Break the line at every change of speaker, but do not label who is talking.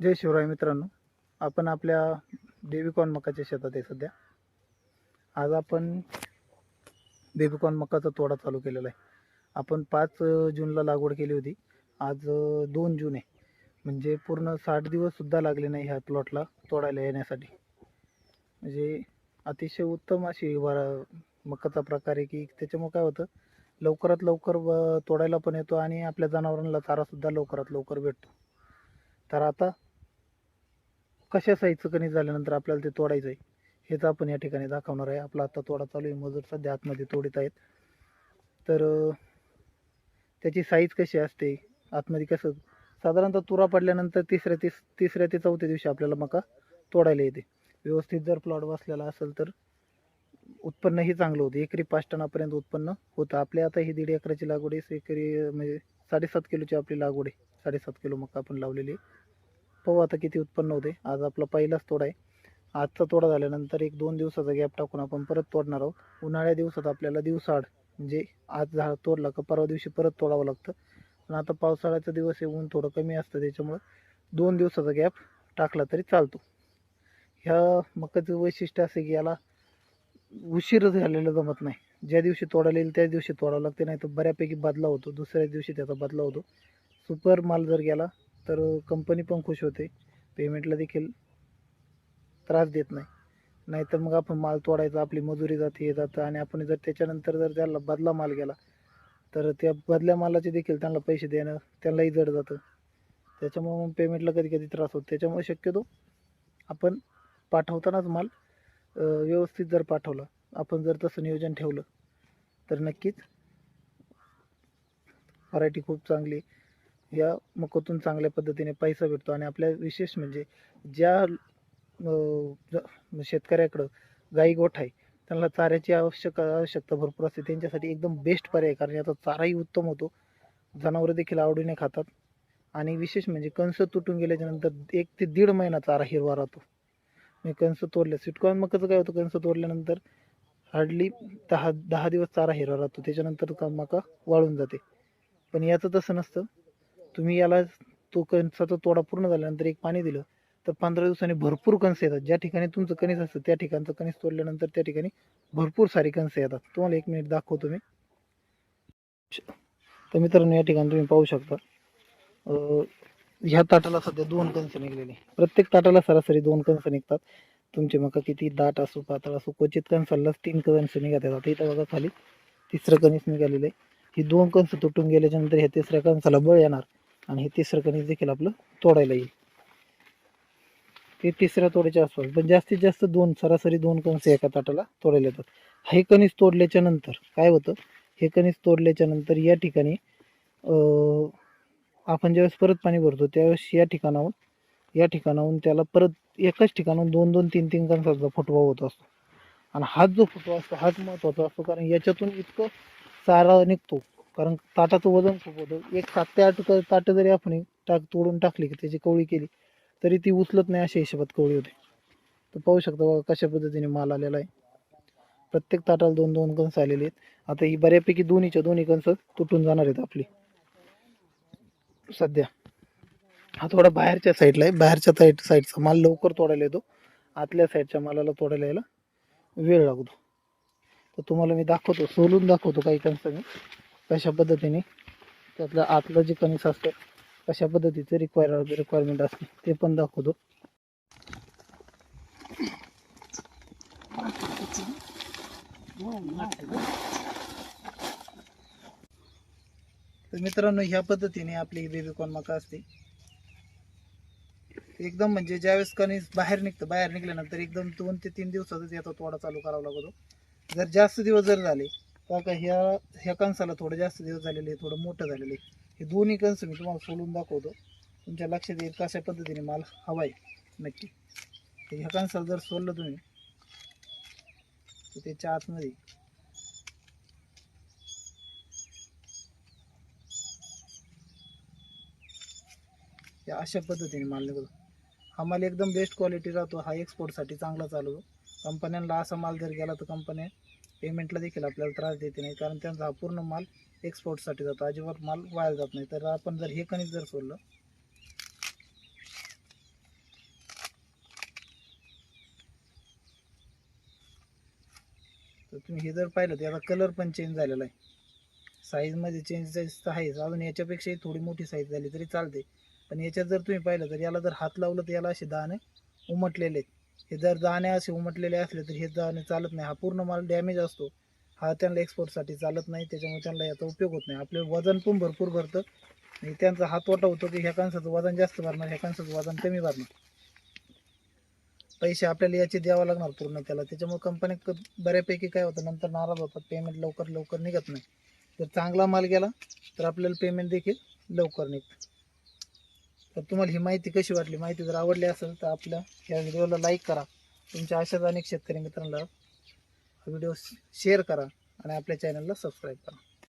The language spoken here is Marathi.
जय शिवराय मित्रांनो. आपण आपल्या बेबीकॉर्न मकाच्या शेतात आहे सध्या. आज आपण बेबीकॉर्न मकाचा तोडा चालू केलेला आहे. आपण पाच जूनला लागवड केली होती. आज दोन जून आहे. म्हणजे पूर्ण साठ दिवससुद्धा लागले नाही ह्या प्लॉटला तोडायला येण्यासाठी. म्हणजे अतिशय उत्तम अशी वारा मकाचा प्रकार आहे की त्याच्यामुळं काय होतं लवकरात लवकर तोडायला पण येतो आणि आपल्या जनावरांना चारासुद्धा लवकरात लवकर भेटतो. तर आता कशा साईजचं कणीस झाल्यानंतर आपल्याला ते तोडायचं आहे हेच आपण या ठिकाणी दाखवणार आहे. आपला आता तोडा चालू आहे. मजूर सध्या आतमध्ये तोडीत आहेत. तर त्याची साईज कशी असते? आतमध्ये कसं? साधारणतः तुरा पडल्यानंतर तिसऱ्या तिस तिसऱ्या ते चौथ्या दिवशी आपल्याला मका तोडायला येते. व्यवस्थित जर प्लॉट बसलेला असेल तर उत्पन्नही चांगलं होतं. एकरी पाच टनापर्यंत उत्पन्न होतं. आपल्या आता ही दीड एकराची लागवड आहे. एकरी म्हणजे साडेसात किलोची आपली लागवड आहे. साडेसात किलो मका आपण लावलेली आहे. पाहू आता किती उत्पन्न होते. आज आपला पहिलाच तोडा आहे. आजचा तोडा झाल्यानंतर एक दोन दिवसाचा गॅप टाकून आपण परत तोडणार आहोत. उन्हाळ्या दिवसात आपल्याला दिवसाआड म्हणजे आज झाड तोडला का परवा दिवशी परत तोडावं लागतं. पण आता पावसाळ्याचा दिवस हे ऊन थोडं कमी असतं त्याच्यामुळं दोन दिवसाचा गॅप टाकला तरी चालतो. ह्या मकाचं वैशिष्ट्य असं की याला उशीर झालेलं जमत नाही. ज्या दिवशी तोडायला येईल त्याच दिवशी तोडावं लागते नाही तर बऱ्यापैकी बदला होतो. दुसऱ्या दिवशी त्याचा बदला होतो. सुपर माल जर गेला तर कंपनी पण खुश होते. पेमेंटला देखील त्रास देत नाही. नाहीतर मग आपण माल तोडायचा आपली मजुरी जाते हे जातं आणि आपण जर त्याच्यानंतर जर त्याला बदला माल गेला तर त्या बदल्या मालाचे देखील त्यांना पैसे देणं त्यांनाही जड जातं. त्याच्यामुळे मग पेमेंटला कधी कधी त्रास होतो. त्याच्यामुळे शक्यतो आपण पाठवतानाच माल व्यवस्थित जर पाठवला आपण जर तसं नियोजन ठेवलं तर नक्कीच व्हरायटी खूप चांगली आहे. या मकातून चांगल्या पद्धतीने पैसा भेटतो. आणि आपल्या विशेष म्हणजे ज्या शेतकऱ्याकडं गाई गोठा आहे त्यांना चाऱ्याची आवश्यक आवश्यकता भरपूर असते. त्यांच्यासाठी एकदम बेस्ट पर्याय कारण याचा चाराही उत्तम होतो. जनावरं देखील आवडीने खातात. आणि विशेष म्हणजे कंस तुटून गेल्याच्यानंतर एक ते दीड महिना चारा हिरवा राहतो. मी कंस तोडल्या सिटकॉन मकाचं काय होतं? कंस तोडल्यानंतर हार्डली दहा दहा दिवस चारा हिरवा राहतो. त्याच्यानंतर का मका वाळून जाते. पण याचं तसं नसतं. तुम्ही याला तो कणसाचा तोडा पूर्ण झाल्यानंतर एक पाणी दिलं तर पंधरा दिवसांनी भरपूर कणस येतात. ज्या ठिकाणी तुमचं कणीस असतं त्या ठिकाणचं कणीस तोडल्यानंतर त्या ठिकाणी भरपूर सारी कणसं येतात. तुम्हाला एक मिनिट दाखवतो मी. तर मित्रांनो या ठिकाणी तुम्ही पाहू शकता. अं, ह्या ताटाला सध्या दोन कणस निघलेले. प्रत्येक ताटाला सरासरी दोन कणस निघतात. तुमचे मका किती दाट असो पातळ असो क्वचित कणसालाच तीन कणस निघत येतात. इथं बघा खाली तिसरं कणीस निघालेलं आहे. ही दोन कणस तुटून गेल्याच्यानंतर ह्या तिसऱ्या कणसाला बळ येणार. आणि हे तिसरं कणिक देखील आपलं तोडायला येईल. ते तिसऱ्या तोड्याच्या आसपास पण जास्तीत जास्त दोन सरासरी दोन कणस एका ताटाला तोडायला येतात. हे कणीस तोडल्याच्या नंतर काय होतं? हे कणीस तोडल्याच्या नंतर या ठिकाणी अं, आपण ज्यावेळेस परत पाणी भरतो त्यावेळेस या ठिकाणाहून या ठिकाणाहून त्याला परत एकाच ठिकाणाहून दोन दोन तीन तीन कणसाचा फुटवा होत असतो. आणि हाच जो फुटवा असतो हाच महत्त्वाचा असतो कारण याच्यातून इतकं चारा निघतो. कारण ताटाचं वजन खूप होतं. एक सात ते आठ ताटं जरी आपण टाक तोडून टाकली की त्याची कवळी केली तरी ती उचलत नाही अशा हिशोबात कवळी होते. तर पाहू शकता बघा कशा पद्धतीने माल आलेला आहे. प्रत्येक ताटाला दोन दोन कणस आलेले आहेत. आता ही बऱ्यापैकी दोन्हीच्या दोन्ही कंस तुटून जाणार आहेत आपली. सध्या. हा थोडा बाहेरच्या साईडला आहे. बाहेरच्या साईड साईडचा माल लवकर तोडायला येतो. आतल्या साईडच्या मालाला तोडायला यायला वेळ लागतो. तर तुम्हाला मी दाखवतो सोलून दाखवतो काही कंस मी. कशा पद्धतीने त्यातलं आतलं जे कणिक्स असतं कशा पद्धतीचं रिक्वायर रिक्वायरमेंट असते ते पण दाखवतो. तर मित्रांनो ह्या पद्धतीने आपली बेबीकॉर्न मका असते. एकदम म्हणजे ज्यावेळेस कणीस बाहेर निघतं बाहेर निघल्यानंतर एकदम दोन ते तीन दिवसातच याचा तोडा चालू करावा लागतो. जर जास्त दिवस जर झाले का ह्या ह्या कणसाला थोडं जास्त दिवस झालेले आहे, थोडं मोठं झालेलं. आहे हे दोन्ही कणस मी तुम्हाला सोलून दाखवतो. तुमच्या लक्षात येईल कशा पद्धतीने माल हवा आहे. नक्की. ह्या कणसाला जर सोललं तुम्ही तर त्याच्या आतमध्ये या अशा पद्धतीने माल निघतो. हा माल एकदम बेस्ट क्वालिटी राहतो. हा एक्सपोर्टसाठी चांगला चालवतो कंपन्यांना असा माल जर गेला तर कंपन्या पेमेंटला देखील आपल्याला त्रास देते नाही कारण त्यांचा हा पूर्ण माल एक्सपोर्टसाठी जातो. अजिबात माल वाया जात नाही. तर आपण जर हे कणिक जर सोडलं तर तुम्ही हे जर पाहिलं तर याचा कलर पण चेंज झालेला आहे. साईजमध्ये चेंजेस तर आहेच. अजून याच्यापेक्षाही थोडी मोठी साईज झाली तरी चालते. पण याच्यात जर तुम्ही पाहिलं तर याला जर हात लावलं तर याला असे दाणे उमटलेले आहेत. हे जर दाणे असे उमटलेले असले तर हे दाणे चालत नाही. हा पूर्ण माल डॅमेज असतो. हा त्यांना एक्सपोर्टसाठी चालत नाही. त्याच्यामुळे त्यांना याचा उपयोग होत नाही. आपले वजन पण भरपूर भरतं. आणि त्यांचा हा तोटा होतो की ह्या कणसाचं वजन जास्त भरणार ह्या कणसाचं वजन कमी भरणार. पैसे आपल्याला याचे द्यावं लागणार पूर्ण त्याला. त्याच्यामुळे कंपनी बऱ्यापैकी काय होतं नंतर नाराज होतात. पेमेंट लवकर लवकर निघत नाही. जर चांगला माल गेला तर आपल्याला पेमेंट देखील लवकर निघतं. तर तुम्हाला ही माहिती कशी वाटली? माहिती जर आवडली असेल तर आपल्या या व्हिडिओला लाईक करा. तुमच्या अशाच अनेक शेतकरी मित्रांना हा व्हिडिओ शेअर करा आणि आपल्या चॅनलला सबस्क्राईब करा.